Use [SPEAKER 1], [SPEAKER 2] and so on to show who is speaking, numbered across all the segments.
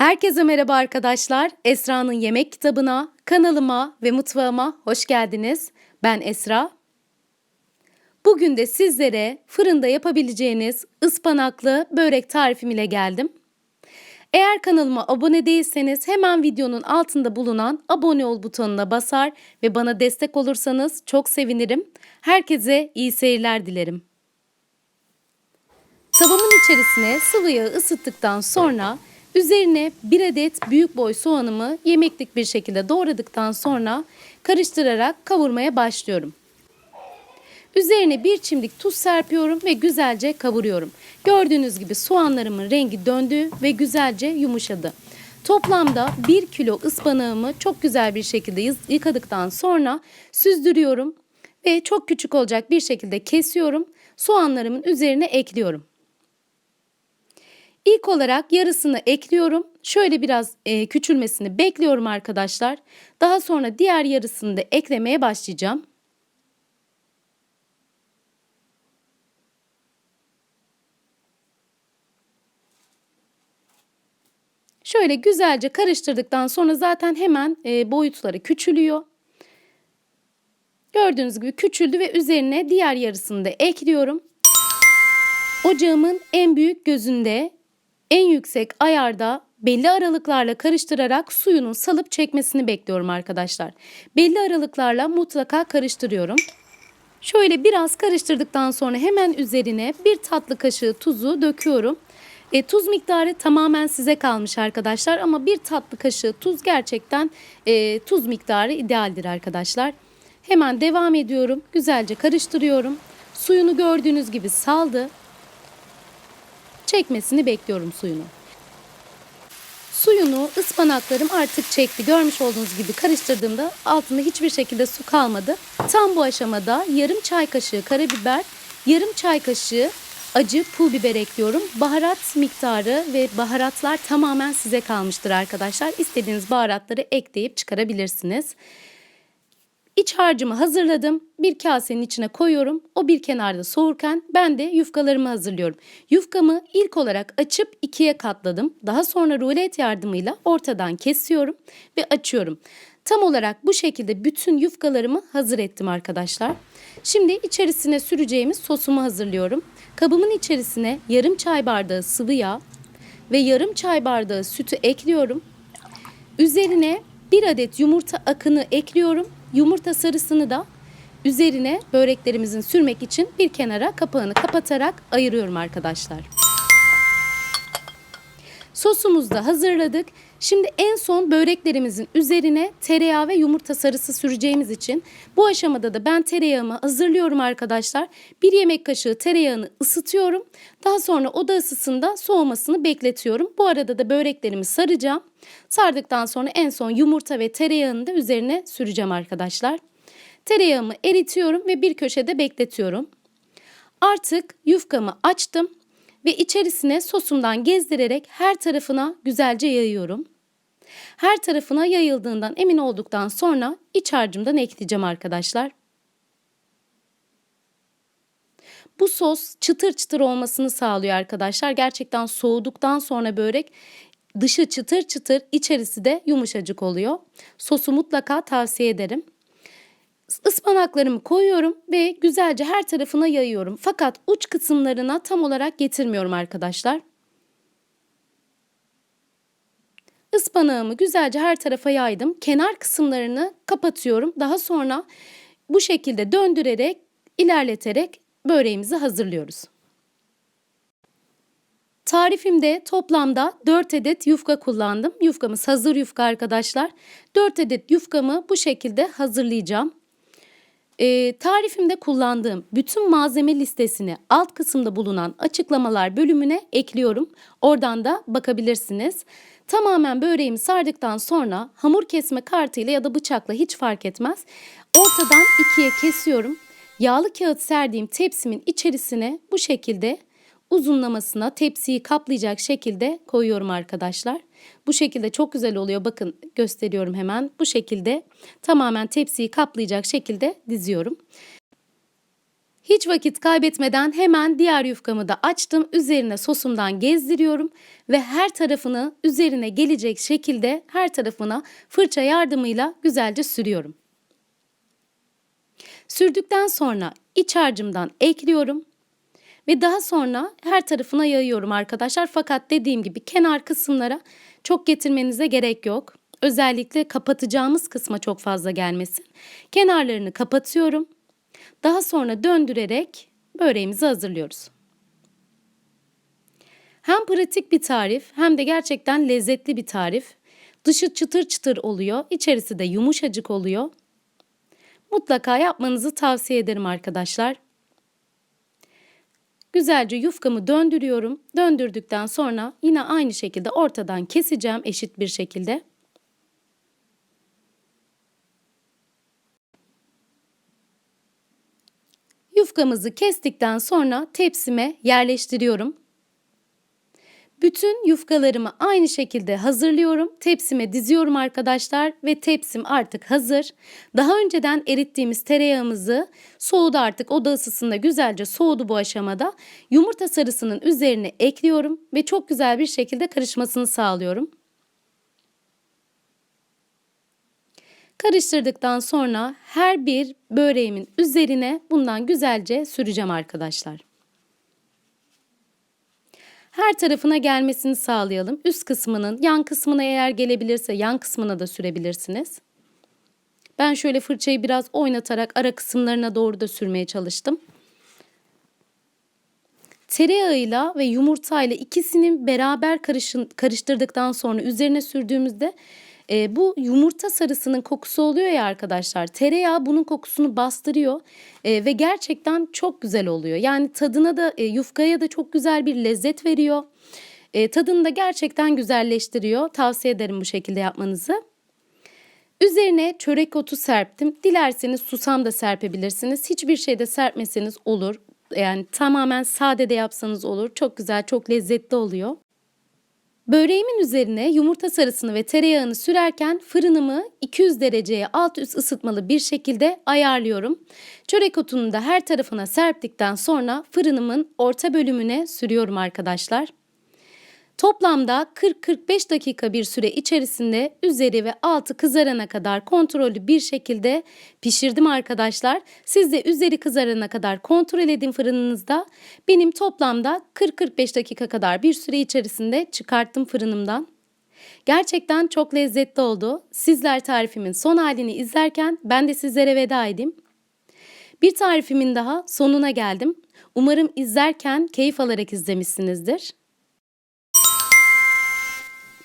[SPEAKER 1] Herkese merhaba arkadaşlar. Esra'nın yemek kitabına, kanalıma ve mutfağıma hoş geldiniz. Ben Esra. Bugün de sizlere fırında yapabileceğiniz ıspanaklı börek tarifim ile geldim. Eğer kanalıma abone değilseniz hemen videonun altında bulunan abone ol butonuna basar ve bana destek olursanız çok sevinirim. Herkese iyi seyirler dilerim. Tavamın içerisine sıvı yağı ısıttıktan sonra üzerine bir adet büyük boy soğanımı yemeklik bir şekilde doğradıktan sonra karıştırarak kavurmaya başlıyorum. Üzerine bir çimdik tuz serpiyorum ve güzelce kavuruyorum. Gördüğünüz gibi soğanlarımın rengi döndü ve güzelce yumuşadı. Toplamda 1 kilo ıspanağımı çok güzel bir şekilde yıkadıktan sonra süzdürüyorum ve çok küçük olacak bir şekilde kesiyorum. Soğanlarımın üzerine ekliyorum. İlk olarak yarısını ekliyorum. Şöyle biraz e, küçülmesini bekliyorum arkadaşlar. Daha sonra diğer yarısını da eklemeye başlayacağım. Şöyle güzelce karıştırdıktan sonra zaten hemen e, boyutları küçülüyor. Gördüğünüz gibi küçüldü ve üzerine diğer yarısını da ekliyorum. Ocağımın en büyük gözünde en yüksek ayarda belli aralıklarla karıştırarak suyunun salıp çekmesini bekliyorum arkadaşlar. Belli aralıklarla mutlaka karıştırıyorum. Şöyle biraz karıştırdıktan sonra hemen üzerine bir tatlı kaşığı tuzu döküyorum. E, tuz miktarı tamamen size kalmış arkadaşlar ama bir tatlı kaşığı tuz gerçekten e, tuz miktarı idealdir arkadaşlar. Hemen devam ediyorum. Güzelce karıştırıyorum. Suyunu gördüğünüz gibi saldı. Çekmesini bekliyorum suyunu. Suyunu ıspanaklarım artık çekti. Görmüş olduğunuz gibi karıştırdığımda altında hiçbir şekilde su kalmadı. Tam bu aşamada yarım çay kaşığı karabiber, yarım çay kaşığı acı pul biber ekliyorum. Baharat miktarı ve baharatlar tamamen size kalmıştır arkadaşlar. İstediğiniz baharatları ekleyip çıkarabilirsiniz. İç harcımı hazırladım. Bir kasenin içine koyuyorum. O bir kenarda soğurken ben de yufkalarımı hazırlıyorum. Yufkamı ilk olarak açıp ikiye katladım. Daha sonra rulet yardımıyla ortadan kesiyorum ve açıyorum. Tam olarak bu şekilde bütün yufkalarımı hazır ettim arkadaşlar. Şimdi içerisine süreceğimiz sosumu hazırlıyorum. Kabımın içerisine yarım çay bardağı sıvı yağ ve yarım çay bardağı sütü ekliyorum. Üzerine bir adet yumurta akını ekliyorum Yumurta sarısını da üzerine böreklerimizin sürmek için bir kenara kapağını kapatarak ayırıyorum arkadaşlar. Sosumuzu da hazırladık. Şimdi en son böreklerimizin üzerine tereyağı ve yumurta sarısı süreceğimiz için bu aşamada da ben tereyağımı hazırlıyorum arkadaşlar. Bir yemek kaşığı tereyağını ısıtıyorum. Daha sonra oda ısısında soğumasını bekletiyorum. Bu arada da böreklerimi saracağım. Sardıktan sonra en son yumurta ve tereyağını da üzerine süreceğim arkadaşlar. Tereyağımı eritiyorum ve bir köşede bekletiyorum. Artık yufkamı açtım ve içerisine sosumdan gezdirerek her tarafına güzelce yayıyorum. Her tarafına yayıldığından emin olduktan sonra iç harcımdan ekleyeceğim arkadaşlar. Bu sos çıtır çıtır olmasını sağlıyor arkadaşlar. Gerçekten soğuduktan sonra börek dışı çıtır çıtır, içerisi de yumuşacık oluyor. Sosu mutlaka tavsiye ederim. Ispanaklarımı koyuyorum ve güzelce her tarafına yayıyorum. Fakat uç kısımlarına tam olarak getirmiyorum arkadaşlar. Ispanağımı güzelce her tarafa yaydım. Kenar kısımlarını kapatıyorum. Daha sonra bu şekilde döndürerek, ilerleterek böreğimizi hazırlıyoruz. Tarifimde toplamda 4 adet yufka kullandım. Yufkamız hazır yufka arkadaşlar. 4 adet yufkamı bu şekilde hazırlayacağım. E, tarifimde kullandığım bütün malzeme listesini alt kısımda bulunan açıklamalar bölümüne ekliyorum. Oradan da bakabilirsiniz. Tamamen böreğimi sardıktan sonra hamur kesme kartıyla ya da bıçakla hiç fark etmez. Ortadan ikiye kesiyorum. Yağlı kağıt serdiğim tepsimin içerisine bu şekilde uzunlamasına tepsiyi kaplayacak şekilde koyuyorum arkadaşlar. Bu şekilde çok güzel oluyor. Bakın gösteriyorum hemen. Bu şekilde tamamen tepsiyi kaplayacak şekilde diziyorum. Hiç vakit kaybetmeden hemen diğer yufkamı da açtım. Üzerine sosumdan gezdiriyorum ve her tarafını üzerine gelecek şekilde her tarafına fırça yardımıyla güzelce sürüyorum. Sürdükten sonra iç harcımdan ekliyorum ve daha sonra her tarafına yayıyorum arkadaşlar. Fakat dediğim gibi kenar kısımlara çok getirmenize gerek yok. Özellikle kapatacağımız kısma çok fazla gelmesin. Kenarlarını kapatıyorum. Daha sonra döndürerek böreğimizi hazırlıyoruz. Hem pratik bir tarif hem de gerçekten lezzetli bir tarif. Dışı çıtır çıtır oluyor, içerisi de yumuşacık oluyor. Mutlaka yapmanızı tavsiye ederim arkadaşlar. Güzelce yufkamı döndürüyorum. Döndürdükten sonra yine aynı şekilde ortadan keseceğim eşit bir şekilde. Yufkamızı kestikten sonra tepsime yerleştiriyorum. Bütün yufkalarımı aynı şekilde hazırlıyorum. Tepsime diziyorum arkadaşlar ve tepsim artık hazır. Daha önceden erittiğimiz tereyağımızı soğudu artık oda ısısında güzelce soğudu bu aşamada. Yumurta sarısının üzerine ekliyorum ve çok güzel bir şekilde karışmasını sağlıyorum. Karıştırdıktan sonra her bir böreğimin üzerine bundan güzelce süreceğim arkadaşlar. Her tarafına gelmesini sağlayalım. Üst kısmının yan kısmına eğer gelebilirse yan kısmına da sürebilirsiniz. Ben şöyle fırçayı biraz oynatarak ara kısımlarına doğru da sürmeye çalıştım. Tereyağıyla ve yumurtayla ikisini beraber karışın, karıştırdıktan sonra üzerine sürdüğümüzde e, bu yumurta sarısının kokusu oluyor ya arkadaşlar. Tereyağı bunun kokusunu bastırıyor e, ve gerçekten çok güzel oluyor. Yani tadına da e, yufkaya da çok güzel bir lezzet veriyor. E, tadını da gerçekten güzelleştiriyor. Tavsiye ederim bu şekilde yapmanızı. Üzerine çörek otu serptim. Dilerseniz susam da serpebilirsiniz. Hiçbir şey de serpmeseniz olur. Yani tamamen sade de yapsanız olur. Çok güzel, çok lezzetli oluyor. Böreğimin üzerine yumurta sarısını ve tereyağını sürerken fırınımı 200 dereceye alt üst ısıtmalı bir şekilde ayarlıyorum. Çörek otunu da her tarafına serptikten sonra fırınımın orta bölümüne sürüyorum arkadaşlar. Toplamda 40-45 dakika bir süre içerisinde üzeri ve altı kızarana kadar kontrollü bir şekilde pişirdim arkadaşlar. Siz de üzeri kızarana kadar kontrol edin fırınınızda. Benim toplamda 40-45 dakika kadar bir süre içerisinde çıkarttım fırınımdan. Gerçekten çok lezzetli oldu. Sizler tarifimin son halini izlerken ben de sizlere veda edeyim. Bir tarifimin daha sonuna geldim. Umarım izlerken keyif alarak izlemişsinizdir.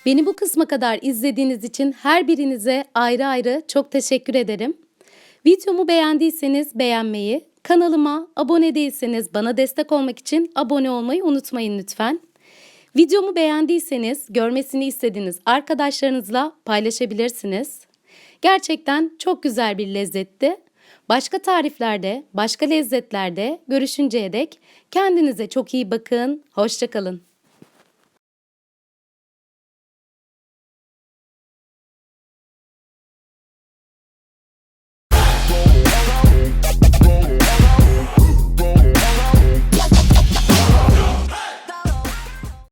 [SPEAKER 1] Beni bu kısma kadar izlediğiniz için her birinize ayrı ayrı çok teşekkür ederim. Videomu beğendiyseniz beğenmeyi, kanalıma abone değilseniz bana destek olmak için abone olmayı unutmayın lütfen. Videomu beğendiyseniz görmesini istediğiniz arkadaşlarınızla paylaşabilirsiniz. Gerçekten çok güzel bir lezzetti. Başka tariflerde, başka lezzetlerde görüşünceye dek kendinize çok iyi bakın. Hoşçakalın.